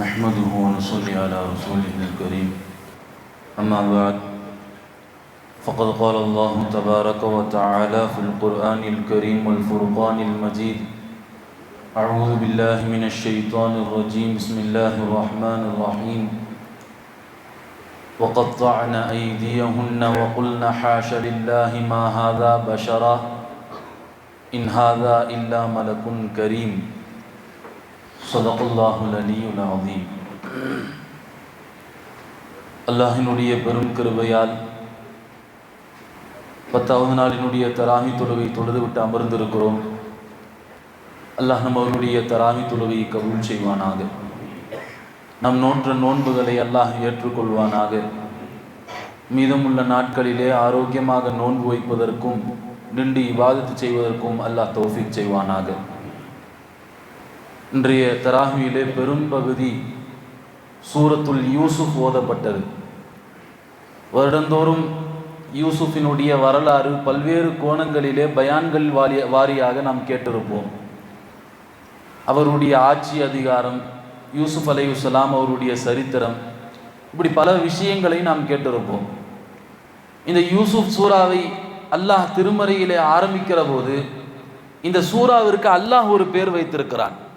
نحمده ونصلي على رسوله الكريم. أما بعد فقد قال الله تبارك وتعالى في القرآن الكريم والفرقان المجيد أعوذ بالله من الشيطان الرجيم بسم الله الرحمن الرحيم. وقطعن أيديهن وقلن حاش لله ما هذا بشرا إن هذا إلا ملك كريم. صدق الله العلي العظيم அல்லாஹினுடைய பெரும் கிருபையால் பத்தாவது நாளினுடைய தராமி தொழுகை தொழுது விட்டு அமர்ந்திருக்கிறோம் அல்லாஹ் நம்ம அவருடைய தராமி தொழுகையை கபூல் செய்வானாக நம் நோன்ற நோன்புகளை அல்லாஹ் ஏற்றுக்கொள்வானாக மீதமுள்ள நாட்களிலே ஆரோக்கியமாக நோன்பு வைப்பதற்கும் நின்று இவாதத்து செய்வதற்கும் அல்லாஹ் தௌஃபிக் செய்வானாக இன்றைய தராஹியிலே பெரும்பகுதி சூரத்துல் யூசுப் ஓதப்பட்டது. வருடந்தோறும் யூசுஃபினுடைய வரலாறு பல்வேறு கோணங்களிலே பயான்கள் வாரிய வாரியாக நாம் கேட்டிருப்போம். அவருடைய ஆட்சி அதிகாரம் யூசுப் அலையுசலாம் அவருடைய சரித்திரம் இப்படி பல விஷயங்களை நாம் கேட்டிருப்போம். இந்த யூசுப் சூறாவை அல்லாஹ் திருமறையிலே ஆரம்பிக்கிற போது இந்த சூறாவிற்கு அல்லாஹ் ஒரு பேர் வைத்திருக்கிறான்.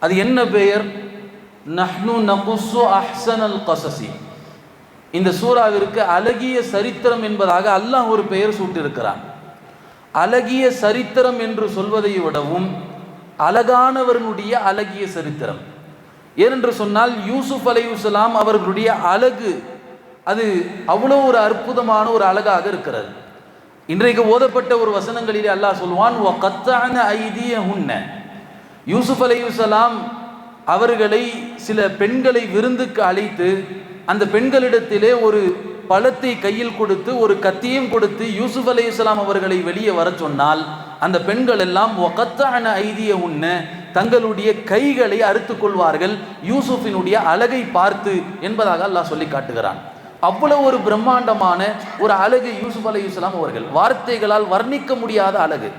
அது என்ன பெயர்? நஹ்னு நகுசு அஹ்சனல் கசசி. இந்த சூறாவிற்கு அழகிய சரித்திரம் என்பதாக அல்லாஹ் ஒரு பெயர் சூட்டியிருக்கிறான். அழகிய சரித்திரம் என்று சொல்வதை விடவும் அழகானவர்களுடைய அழகிய சரித்திரம். ஏனென்று சொன்னால் யூசுப் அலையுசலாம் அவர்களுடைய அழகு அது அவ்வளோ ஒரு அற்புதமான ஒரு அழகாக இருக்கிறது. இன்றைக்கு ஓதப்பட்ட ஒரு வசனங்களிலே அல்லாஹ் சொல்வான் ஐதிய கத்தான யூசுப் அலையுசலாம் அவர்களை சில பெண்களை விருந்துக்கு அழைத்து அந்த பெண்களிடத்திலே ஒரு பழத்தை கையில் கொடுத்து ஒரு கத்தியும் கொடுத்து யூசுப் அலையுசலாம் அவர்களை வெளியே வர சொன்னால் அந்த பெண்கள் எல்லாம் ஒகத்தான ஐதிய உண்ண தங்களுடைய கைகளை அறுத்து கொள்வார்கள் யூசுஃபினுடைய அழகை பார்த்து என்பதாக அல்லாஹ் சொல்லி காட்டுகிறான். அவ்வளவு ஒரு பிரம்மாண்டமான ஒரு அழகு யூசுப் அலையுஸ்லாம் அவர்கள். வார்த்தைகளால் வர்ணிக்க முடியாத அழகு.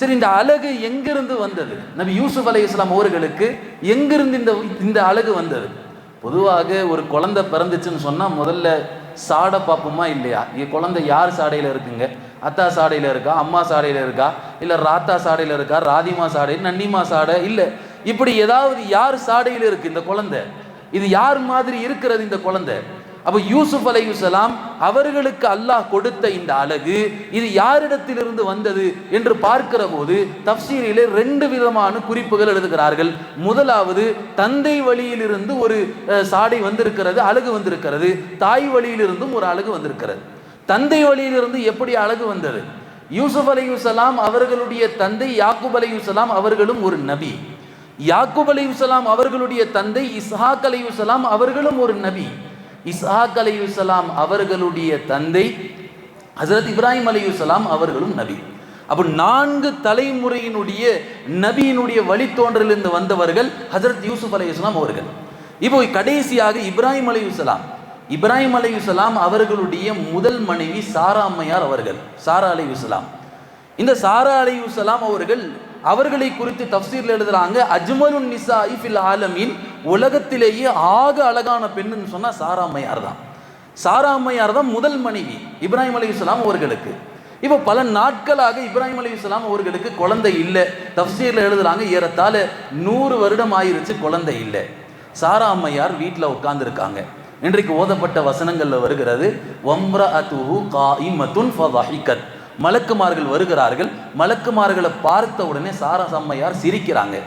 சரி இந்த அழகு எங்கிருந்து வந்தது? நபி யூசுப் அலி இஸ்லாம் அவர்களுக்கு எங்கிருந்து இந்த இந்த அழகு வந்தது? பொதுவாக ஒரு குழந்தை பிறந்துச்சுன்னு சொன்னால் முதல்ல சாடை பார்ப்போமா இல்லையா? குழந்தை யார் சாடையில் இருக்குங்க? அத்தா சாடையில் இருக்கா? அம்மா சாடையில் இருக்கா? இல்லை ராத்தா சாடையில் இருக்கா? ராதிமா சாடை நன்னிமா சாடை இல்லை. இப்படி ஏதாவது யார் சாடையில் இருக்கு இந்த குழந்தை? இது யார் மாதிரி இருக்கிறது இந்த குழந்தை? அப்போ யூசுப் அலையுசலாம் அவர்களுக்கு அல்லாஹ் கொடுத்த இந்த அழகு இது யாரிடத்திலிருந்து வந்தது என்று பார்க்கிற போது தப்சீரிலே ரெண்டு விதமான குறிப்புகள் எழுதுகிறார்கள். முதலாவது தந்தை வழியிலிருந்து ஒரு சாடை வந்திருக்கிறது அழகு வந்திருக்கிறது. தாய் வழியிலிருந்தும் ஒரு அழகு வந்திருக்கிறது. தந்தை வழியிலிருந்து எப்படி அழகு வந்தது? யூசுப் அலையுசலாம் அவர்களுடைய தந்தை யாக்குப் அலையுசலாம் அவர்களும் ஒரு நபி. யாக்குப் அலையுசலாம் அவர்களுடைய தந்தை இஸ்ஹாக் அலையுசலாம் அவர்களும் ஒரு நபி. இஸ்ஹாக் அலையுசலாம் அவர்களுடைய தந்தை ஹசரத் இப்ராஹிம் அலையுசலாம் அவர்களும் நபி. அப்போ நான்கு தலைமுறையினுடைய நபியினுடைய வழித்தோன்றலிருந்து வந்தவர்கள் ஹசரத் யூசுப் அலையுஸ்லாம் அவர்கள். இப்போ கடைசியாக இப்ராஹிம் அலையுசலாம் இப்ராஹிம் அலையுசலாம் அவர்களுடைய முதல் மனைவி சாரா அம்மையார் அவர்கள் சாரா அலையுசலாம் இந்த சாரா அலையுசலாம் அவர்கள் அவர்களை குறித்து தப்சீர்ல எழுதுறாங்க அஜ்மலுன் நிசா இஃபில் ஆலமீன். உலகத்திலேயே ஆக அழகான பெண்ணுன்னு சொன்னா சாராமையார் தான். சாரா அம்மையார் தான் முதல் மனைவி இப்ராஹிம் அலையுஸ்லாம் அவர்களுக்கு. இப்போ பல நாட்களாக இப்ராஹிம் இஸ்லாம் அவர்களுக்கு குழந்தை இல்லை. தப்சீர்ல எழுதுறாங்க ஏறத்தாழ நூறு வருடம் ஆயிருச்சு குழந்தை இல்லை. சாரா அம்மையார் வீட்டில் உட்கார்ந்துருக்காங்க. இன்றைக்கு ஓதப்பட்ட வசனங்களில் வருகிறது வம்ர அதுஹு காயிமத்துன் ஃபதஹிகத். மலக்குமார்கள் வருகிறார்கள். மலக்குமார்களை பார்த்த உடனே சாரா அம்மையார் சிரிக்கிறாங்க.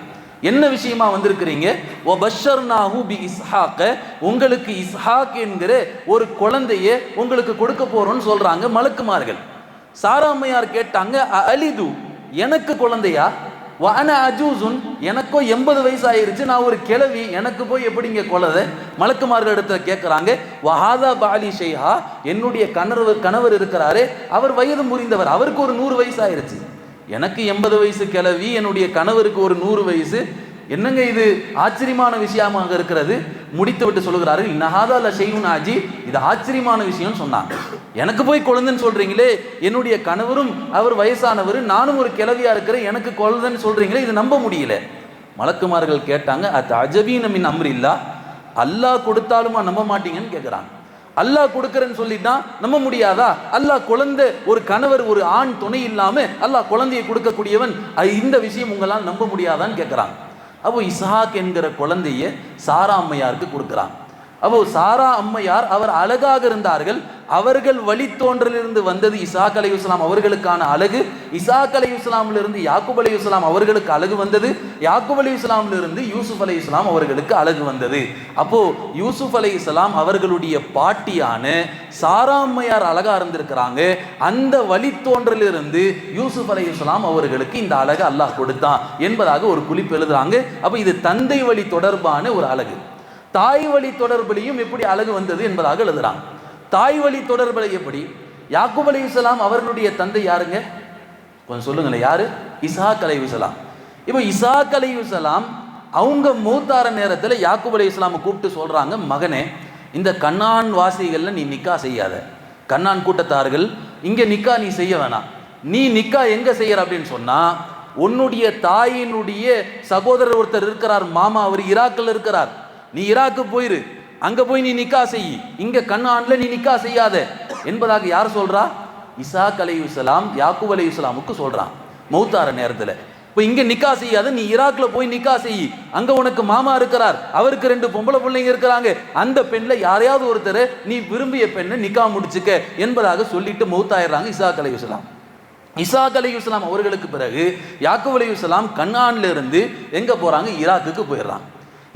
என்ன விஷயமா வந்திருக்கிறீங்க? ஓ பஷர்னாஹு பி இஸ்ஹாக்க. உங்களுக்கு இஸ்ஹாக் என்கிற ஒரு குழந்தைய உங்களுக்கு கொடுக்க போறோம்னு சொல்றாங்க மலக்குமார்கள். சாராமையார் கேட்டாங்க அலிது எனக்கு குழந்தையா? வன அஜூசுன் எனக்கோ எண்பது வயசு ஆயிருச்சு நான் ஒரு கிழவி எனக்கு போய் எப்படிங்க குழந்தை மலக்குமார்கள் இடத்துல கேட்குறாங்க வஹாதா பாலி ஷெய்ஹா என்னுடைய கணவர் கணவர் இருக்கிறாரு அவர் வயது முறிந்தவர் அவருக்கு ஒரு நூறு வயசு ஆயிருச்சு எனக்கு எண்பது வயசு கிழவி என்னுடைய கணவருக்கு ஒரு நூறு வயசு. என்னங்க இது? ஆச்சரியமான விஷயமாக இருக்கிறது. முடித்து விட்டு சொல்லுகிறார்கள் இன்னஹாதால செய்யும் ஆஜி இது ஆச்சரியமான விஷயம்னு சொன்னாங்க. எனக்கு போய் குழந்தைன்னு சொல்றீங்களே என்னுடைய கணவரும் அவர் வயசானவர் நானும் ஒரு கிழவியா இருக்கிறேன் எனக்கு குழந்தைன்னு சொல்றீங்களே இது நம்ப முடியல. மலக்குமார்கள் கேட்டாங்க அது அஜபீன மின் அம்ரில்லா? அல்லாஹ் கொடுத்தாலுமா நம்ப மாட்டீங்கன்னு கேட்குறாங்க அல்லாஹ் கொடுக்குறேன்னு சொல்லிட்டா நம்ப முடியாதா? அல்லாஹ் குழந்தை ஒரு கணவர் ஒரு ஆண் துணை இல்லாமல் அல்லாஹ் குழந்தையை கொடுக்கக்கூடியவன் இந்த விஷயம் உங்களால் நம்ப முடியாதான்னு கேட்குறாங்க அப்போ இஸ்ஹாக் என்கிற குழந்தைய சாரா அம்மையாருக்கு கொடுக்குறான். அப்போ சாரா அம்மையார் அவர் அழகாக இருந்தார்கள். அவர்கள் வழித்தோன்றலிருந்து வந்தது இசாக் அலி இஸ்லாம் அவர்களுக்கான அழகு. இசாக் அலி இஸ்லாமிலிருந்து யாக்குப் அலி இஸ்லாம் அவர்களுக்கு அழகு வந்தது. யாக்குப் அலி இஸ்லாமிலிருந்து யூசுப் அலி இஸ்லாம் அவர்களுக்கு அழகு வந்தது. அப்போ யூசுப் அலை இஸ்லாம் அவர்களுடைய பாட்டியான சாராமையார் அழகா இருந்திருக்கிறாங்க. அந்த வழித்தோன்றலிருந்து யூசுப் அலி இஸ்லாம் அவர்களுக்கு இந்த அழகு அல்லாஹ் கொடுத்தான் என்பதாக ஒரு குறிப்பு எழுதுறாங்க. அப்போ இது தந்தை வழி தொடர்பான ஒரு அழகு. தாய் வழி தொடர்பிலையும் எப்படி அழகு வந்தது என்பதாக எழுதுறாங்க. தாய் வழி தொடர்பில் எப்படி? யாக்குப் அலி இஸ்லாம் அவர்களுடைய தந்தை யாருங்க? கொஞ்சம் சொல்லுங்களேன் யாரு? இசாக் அலி இஸ்லாம் இப்போ இசாக் அலி இஸ்லாம் அவங்க மூத்தார நேரத்தில் யாக்குப் அலி இஸ்லாமை கூப்பிட்டு சொல்கிறாங்க மகனே இந்த கண்ணான் வாசிகளில் நீ நிக்கா செய்யாத. கண்ணான் கூட்டத்தார்கள் இங்கே நிக்கா நீ செய்ய வேணாம். நீ நிக்கா எங்கே செய்யற? அப்படின்னு சொன்னால் உன்னுடைய தாயினுடைய சகோதரர் ஒருத்தர் இருக்கிறார் மாமா அவர் ஈராக்கில் இருக்கிறார். நீ ஈராக்கு போயிரு. அங்க போய் நீ நிக்கா செய். இங்க கண்ணான்ல நீ நிக்கா செய்யாத. என்பதாக யார் சொல்றா? இசாக் கலையுசலாம் யாக்கூப் அலையுசலாமுக்கு இஸ்லாமுக்கு சொல்றான். மௌத்தார நேரத்துல. இப்போ இங்க நிக்கா செய்யாத நீ ஈராக்ல போய் நிக்கா செய். அங்க உனக்கு மாமா இருக்கிறார். அவருக்கு ரெண்டு பொம்பளை பிள்ளைங்க இருக்கிறாங்க. அந்த பெண்ணில் யாரையாவது ஒருத்தர் நீ விரும்பிய பெண்ணை நிக்கா முடிச்சுக்க என்பதாக சொல்லிட்டு மௌத்தாயிடுறாங்க இசாக் அலை இஸ்லாம் இசாக் அலி இஸ்லாம் அவர்களுக்கு பிறகு யாக்கூப் அலி இஸ்லாம் கண்ணான்ல இருந்து எங்க போறாங்க? ஈராக்குக்கு போயிடுறாங்க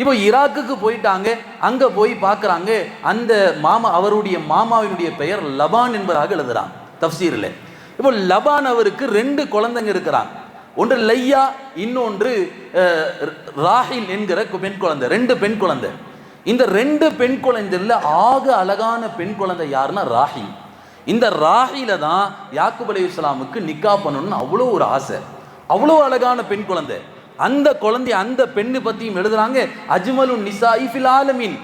இப்போ ஈராக்குக்கு போயிட்டாங்க அங்க போய் பார்க்குறாங்க. அந்த மாமா அவருடைய மாமாவினுடைய பெயர் லபான் என்பதாக எழுதுகிறான் தப்சீரில். இப்போ லபான் அவருக்கு ரெண்டு குழந்தைங்க இருக்கிறாங்க. ஒன்று லையா இன்னொன்று ராஹில் என்கிற பெண் குழந்தை ரெண்டு பெண் குழந்தை. இந்த ரெண்டு பெண் குழந்தைல ஆக அழகான பெண் குழந்தை யாருன்னா ராஹில். இந்த ராஹில தான் யாக்குப் அலி இஸ்லாமுக்கு நிக்கா பண்ணணும்னு அவ்வளோ ஒரு ஆசை. அவ்வளோ அழகான பெண் குழந்தை. அந்த குழந்தை அந்த பெண்ணு பற்றியும் எழுதுறாங்க அஜ்மலு நிசா இஃபில் ஆலமீன்.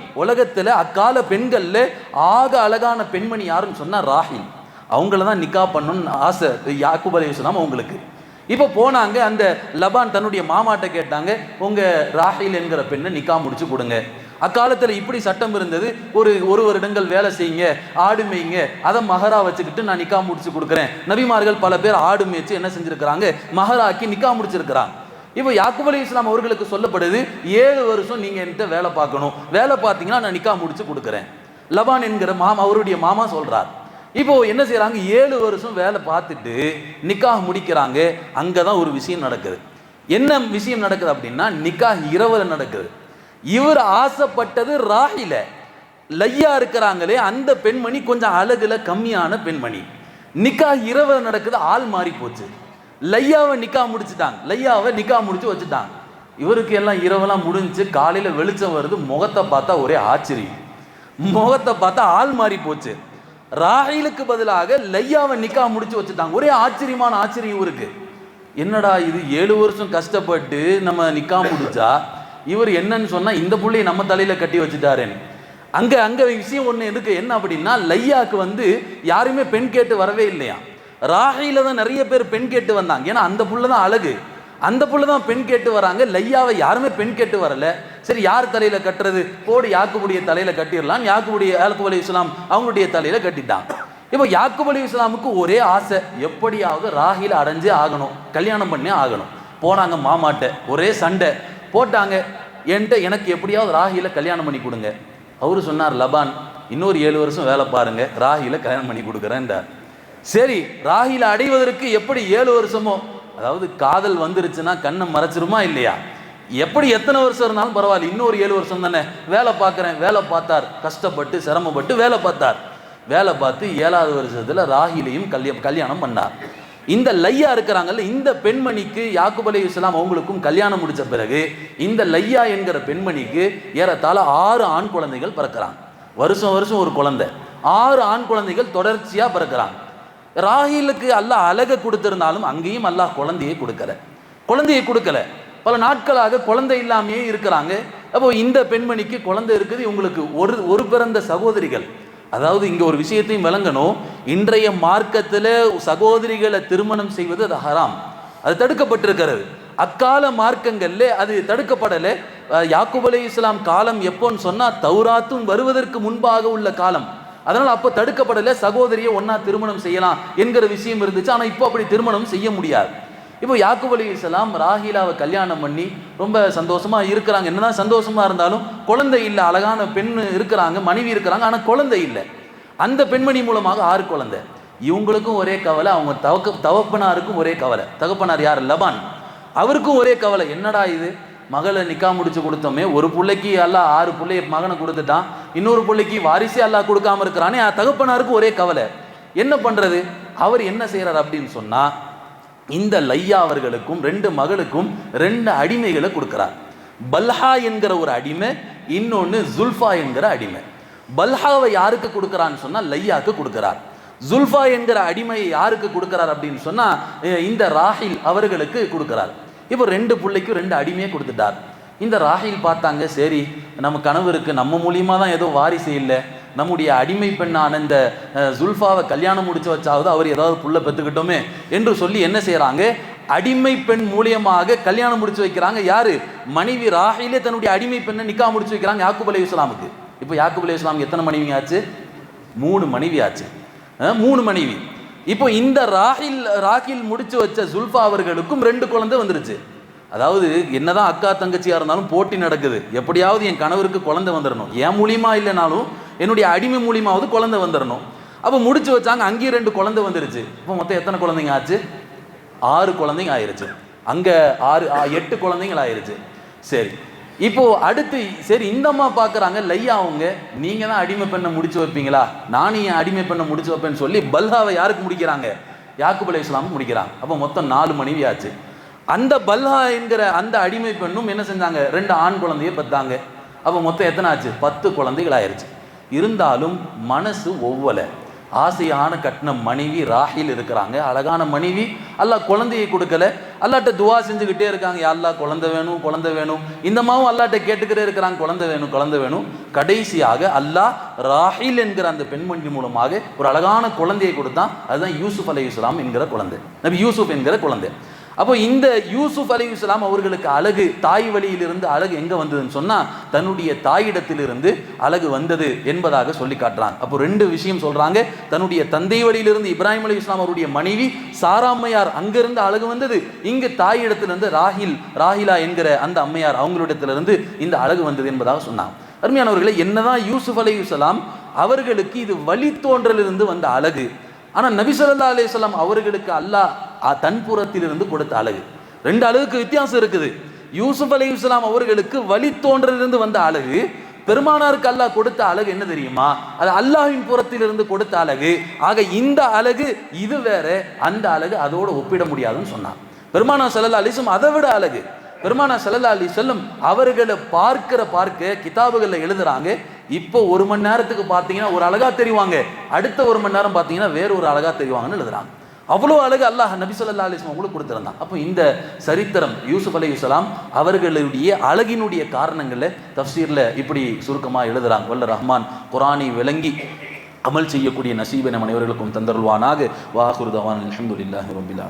அக்கால பெண்களில் ஆக அழகான பெண்மணி யாருன்னு சொன்னால் ராஹில். அவங்கள தான் நிக்கா பண்ணணும்னு ஆசை யாக்குப் அலி இஸ்லாம் அவங்களுக்கு. இப்போ போனாங்க அந்த லபான் தன்னுடைய மாமாட்ட கேட்டாங்க உங்கள் ராஹில் என்கிற பெண்ணை நிக்கா முடிச்சு கொடுங்க. அக்காலத்தில் இப்படி சட்டம் இருந்தது ஒரு ஒரு வருடங்கள் வேலை செய்யுங்க ஆடு மேய்ங்க அதை மகரா வச்சுக்கிட்டு நான் நிக்கா முடிச்சு கொடுக்குறேன். நபிமார்கள் பல பேர் ஆடு மேய்ச்சி என்ன செஞ்சுருக்கிறாங்க மகராக்கி நிக்கா முடிச்சிருக்கிறாங்க. இப்போ யாக்குப் அலி இஸ்லாம் அவர்களுக்கு சொல்லப்படுது ஏழு வருஷம் நீங்க என்கிட்ட வேலை பார்க்கணும். வேலை பார்த்தீங்கன்னா நான் நிக்கா முடிச்சு கொடுக்குறேன். லபான் என்கிற மாமா அவருடைய மாமா சொல்றார். இப்போ என்ன செய்கிறாங்க ஏழு வருஷம் வேலை பார்த்துட்டு நிக்காஹ் முடிக்கிறாங்க. அங்கதான் ஒரு விஷயம் நடக்குது. என்ன விஷயம் நடக்குது அப்படின்னா நிக்காஹ் இரவுல நடக்குது. இவர் ஆசைப்பட்டது ராகில. லையா இருக்கிறாங்களே அந்த பெண்மணி கொஞ்சம் அழகுல கம்மியான பெண்மணி. நிக்காஹ் இரவில் நடக்குது ஆள் மாறி போச்சு லையாவை நிக்கா முடிச்சுட்டாங்க. லையாவை நிக்கா முடிச்சு வச்சுட்டாங்க. இவருக்கு எல்லாம் இரவெல்லாம் முடிஞ்சு காலையில் வெளிச்சம் வருது முகத்தை பார்த்தா ஒரே ஆச்சரியம். முகத்தை பார்த்தா ஆள் மாறி போச்சு. ராகிலுக்கு பதிலாக லையாவை நிக்கா முடிச்சு வச்சுட்டாங்க. ஒரே ஆச்சரியமான ஆச்சரியம் இவருக்கு. என்னடா இது ஏழு வருஷம் கஷ்டப்பட்டு நம்ம நிக்கா முடிச்சா? இவர் என்னன்னு சொன்னால் இந்த புள்ளையை நம்ம தலையில் கட்டி வச்சுட்டாருன்னு. அங்கே அங்கே விஷயம் ஒன்று இருக்குது என்ன அப்படின்னா லையாவுக்கு வந்து யாருமே பெண் கேட்டு வரவே இல்லையா ராகையில தான் நிறைய பேர் பெண் கேட்டு வந்தாங்க. ஏன்னா அந்த புள்ள தான் அழகு. அந்த புள்ள தான் பெண் கேட்டு வராங்க. லையாவை யாருமே பெண் கேட்டு வரல. சரி யார் தலையில கட்டுறது? போடு யாக்குபுடைய தலையில கட்டிடலாம். யாக்குபுடைய யாக்குப் அலி இஸ்லாம் அவங்களுடைய தலையில கட்டிட்டாங்க. இப்போ யாக்குப் அலி இஸ்லாமுக்கு ஒரே ஆசை எப்படியாவது ராகில அடைஞ்சே ஆகணும். கல்யாணம் பண்ணே ஆகணும். போனாங்க மாமாட்ட. ஒரே சண்டை. போட்டாங்க என்கிட்ட எனக்கு எப்படியாவது ராகில கல்யாணம் பண்ணி கொடுங்க. அவரு சொன்னார் லபான் இன்னொரு ஏழு வருஷம் வேலை பாருங்க. ராகில கல்யாணம் பண்ணி கொடுக்குறேன்டார். சரி ராகில அடைவதற்கு எப்படி ஏழு வருஷமோ? அதாவது காதல் வந்துருச்சுன்னா கண்ணை மறைச்சிருமா இல்லையா? எப்படி எத்தனை வருஷம் இருந்தாலும் பரவாயில்ல இன்னொரு ஏழு வருஷம் தானே. வேலை பார்க்குறேன் வேலை பார்த்தார். கஷ்டப்பட்டு சிரமப்பட்டு வேலை பார்த்தார். வேலை பார்த்து ஏழாவது வருஷத்தில் ராகிலையும் கல்ய கல்யாணம் பண்ணார். இந்த லையா இருக்கிறாங்கல்ல இந்த பெண்மணிக்கு யாக்குப் அலி இஸ்லாம் அவங்களுக்கும் கல்யாணம் முடித்த பிறகு இந்த லையா என்கிற பெண்மணிக்கு ஏறத்தாழ ஆறு ஆண் குழந்தைகள் பிறக்கிறாங்க. வருஷம் வருஷம் ஒரு குழந்தை. ஆறு ஆண் குழந்தைகள் தொடர்ச்சியாக பிறக்கிறாங்க. ராஹிலுக்கு அல்லாஹ் அழகை கொடுத்திருந்தாலும் அங்கேயும் அல்லாஹ் குழந்தையை கொடுக்கல. குழந்தையை கொடுக்கல. பல நாட்களாக குழந்தை இல்லாமையே இருக்கிறாங்க. அப்போ இந்த பெண்மணிக்கு குழந்தை இருக்குது இவங்களுக்கு ஒரு ஒரு பிறந்த சகோதரிகள். அதாவது இங்கே ஒரு விஷயத்தையும் விளங்கணும். இன்றைய மார்க்கத்தில் சகோதரிகளை திருமணம் செய்வது அது ஹராம். அது தடுக்கப்பட்டிருக்கிறது. அக்கால மார்க்கங்கள்ல அது தடுக்கப்படலை. யாக்குப் அலி இஸ்லாம் காலம் எப்போன்னு சொன்னால் தௌராத்தும் வருவதற்கு முன்பாக உள்ள காலம். அதனால அப்போ தடுக்கப்படலை சகோதரியை ஒன்றா திருமணம் செய்யலாம் என்கிற விஷயம் இருந்துச்சு. ஆனா இப்போ அப்படி திருமணம் செய்ய முடியாது. இப்போ யாக்குப் அலி இஸ்லாம் ராஹிலாவை கல்யாணம் பண்ணி ரொம்ப சந்தோஷமா இருக்கிறாங்க. என்னதான் சந்தோஷமா இருந்தாலும் குழந்தை இல்லை அழகான பெண் இருக்கிறாங்க மனைவி இருக்கிறாங்க ஆனா குழந்தை இல்லை. அந்த பெண்மணி மூலமாக ஆறு குழந்தை. இவங்களுக்கும் ஒரே கவலை அவங்க தவக்க தவப்பனாருக்கும் ஒரே கவலை. தகப்பனார் யார்? லபான் அவருக்கும் ஒரே கவலை. என்னடா இது? மகளை நிக்கா முடிச்சு கொடுத்தோமே. ஒரு பிள்ளைக்கு எல்லாம் ஆறு பிள்ளைய மகனை கொடுத்துட்டான். இன்னொரு பிள்ளைக்கு வாரிசே அல்லாஹ் கொடுக்காம இருக்கிறானே தகப்பனாருக்கு ஒரே கவலை. என்ன பண்றது? அவர் என்ன செய்யறார் அப்படின்னு சொன்னா இந்த லையா அவர்களுக்கும் ரெண்டு மகளுக்கும் ரெண்டு அடிமைகளை கொடுக்கிறார். பல்ஹா என்கிற ஒரு அடிமை இன்னொன்னு ஜுல்ஃபா என்கிற அடிமை. பல்ஹாவை யாருக்கு கொடுக்கறான்னு சொன்னா லையாக்கு கொடுக்கிறார். ஜுல்ஃபா என்கிற அடிமையை யாருக்கு கொடுக்கிறார் அப்படின்னு சொன்னா இந்த ராஹில் அவர்களுக்கு கொடுக்கிறார். இப்போ ரெண்டு பிள்ளைக்கும் ரெண்டு அடிமையை கொடுத்துட்டார். இந்த ராகில் பார்த்தாங்க சரி நம்ம கணவருக்கு நம்ம மூலியமாக தான் ஏதோ வாரிசு இல்லை. நம்முடைய அடிமை பெண்ணான இந்த ஜுல்ஃபாவை கல்யாணம் முடிச்சு வச்சாவது அவர் ஏதாவது புள்ள பெற்றுக்கிட்டோமே என்று சொல்லி என்ன செய்கிறாங்க அடிமை பெண் மூலியமாக கல்யாணம் முடிச்சு வைக்கிறாங்க. யாரு? மனைவி ராகிலே தன்னுடைய அடிமை பெண்ணை நிக்கா முடிச்சு வைக்கிறாங்க யாக்குப் அலி இஸ்லாமுக்கு இப்போ யாக்குப் அலி இஸ்லாமுக்கு எத்தனை மனைவி ஆச்சு? மூணு மனைவி ஆச்சு. மூணு மனைவி. இப்போ இந்த ராஹில் ராகில் முடிச்சு வச்ச ஜுல்ஃபா அவர்களுக்கும் ரெண்டு குழந்தை வந்துருச்சு. அதாவது என்னதான் அக்கா தங்கச்சியாக இருந்தாலும் போட்டி நடக்குது. எப்படியாவது என் கணவருக்கு குழந்தை வந்துடணும் என் மூலியமா இல்லைனாலும் என்னுடைய அடிமை மூலியமாவது குழந்தை வந்துடணும் அப்போ முடிச்சு வச்சாங்க அங்கேயும் ரெண்டு குழந்தை வந்துருச்சு. இப்போ மொத்தம் எத்தனை குழந்தைங்க ஆச்சு? ஆறு குழந்தைங்க ஆயிருச்சு. அங்கே ஆறு எட்டு குழந்தைங்கள் ஆயிருச்சு. சரி. இப்போ அடுத்து சரி இந்த அம்மா பார்க்குறாங்க லையா அவங்க நீங்கள் தான் அடிமை பெண்ணை முடிச்சு வைப்பீங்களா? நானும் என் அடிமை பெண்ணை முடிச்சு வைப்பேன்னு சொல்லி பல்ஹாவை யாருக்கு முடிக்கிறாங்க? யாக்குப் அலை இஸ்லாமுக்கு முடிக்கிறாங்க. அப்போ மொத்தம் நாலு மனைவி ஆச்சு. அந்த பல்ஹா என்கிற அந்த அடிமை பெண்ணும் என்ன செஞ்சாங்க? ரெண்டு ஆண் குழந்தைய பெத்தாங்க. அப்போ மொத்தம் எத்தனை ஆச்சு? பத்து குழந்தைகள் ஆயிருச்சு. இருந்தாலும் மனசு ஒவ்வொலை. ஆசையான கட்டின மனைவி ராஹில் இருக்கிறாங்க. அழகான மனைவி. அல்லா குழந்தையை கொடுக்கல. அல்லாட்ட துவா செஞ்சுக்கிட்டே இருக்காங்க. யா குழந்தை வேணும் குழந்தை வேணும். இந்த மாவும் அல்லாட்ட கேட்டுக்கிட்டே இருக்கிறாங்க. குழந்தை வேணும் குழந்தை வேணும். கடைசியாக அல்லாஹ் ராஹில் என்கிற அந்த பெண்மணி மூலமாக ஒரு அழகான குழந்தையை கொடுத்தான். அதுதான் யூசுப் அலை இஸ்லாம் என்கிற குழந்தை. நபி யூசுப் என்கிற குழந்தை. அப்போ இந்த யூசுப் அலி இஸ்லாம் அவர்களுக்கு அழகு தாய் வழியிலிருந்து அழகு எங்க வந்ததுன்னு சொன்னா தன்னுடைய தாயிடத்திலிருந்து அழகு வந்தது என்பதாக சொல்லி காட்டுறாங்க. அப்போ ரெண்டு விஷயம் சொல்றாங்க. தன்னுடைய தந்தை வழியிலிருந்து இப்ராஹிம் அலி இஸ்லாம் அவருடைய மனைவி சாராம்மையார் அங்கிருந்து அழகு வந்தது. இங்கு தாயிடத்திலிருந்து ராஹில் ராஹிலா என்கிற அந்த அம்மையார் அவங்களிடத்திலிருந்து இந்த அழகு வந்தது என்பதாக சொன்னாங்க. அருமையானவர்களே என்னதான் யூசுப் அலி இஸ்லாம் அவர்களுக்கு இது வழி தோன்றலிருந்து வந்த அழகு ஆனால் நபிசல்லா அலிஸ்லாம் அவர்களுக்கு அல்லாஹ் தன்புறத்திலிருந்து கொடுத்த அழகு. ரெண்டு அழகுக்கு வித்தியாசம் இருக்குது. யூசுப் அலைஹிஸ்ஸலாம் அவர்களுக்கு வழி தோன்றிலிருந்து வந்த அழகு பெருமானாருக்கு அல்லாஹ் கொடுத்த அழகு என்ன தெரியுமா? அது அல்லாஹின் புறத்திலிருந்து கொடுத்த அழகு. ஆக இந்த அழகு இது வேற அந்த அழகு அதோடு ஒப்பிட முடியாதுன்னு சொன்னான். பெருமானா ஸல்லல்லாஹு அலிசும் அதை விட அழகு. பெருமானா செல்லல்லா அலைஹி அவர்களை பார்க்கிற பார்க்க கிதாபுகளில் எழுதுறாங்க. இப்போ ஒரு மணி நேரத்துக்கு பார்த்தீங்கன்னா ஒரு அழகா தெரிவாங்க. அடுத்த ஒரு மணி நேரம் பார்த்தீங்கன்னா வேற ஒரு அழகா தெரிவாங்கன்னு எழுதுறாங்க. அவ்வளோ அழகு அல்லாஹ் நபி சொல்லா அலிஸ்லாம் உங்களுக்கு கொடுத்துருந்தான். அப்போ இந்த சரித்திரம் யூசுப் அலைஹிஸ்ஸலாம் அவர்களுடைய அழகினுடைய காரணங்களை தஃசீரில் இப்படி சுருக்கமாக எழுதுறாங்க. வல்ல ரஹ்மான் குரானை விளங்கி அமல் செய்யக்கூடிய நசீபை நம் அனைவர்களுக்கும் தந்தருள்வானாக. வாகுருதவான் அலமதுல்லாஹ் ரபில்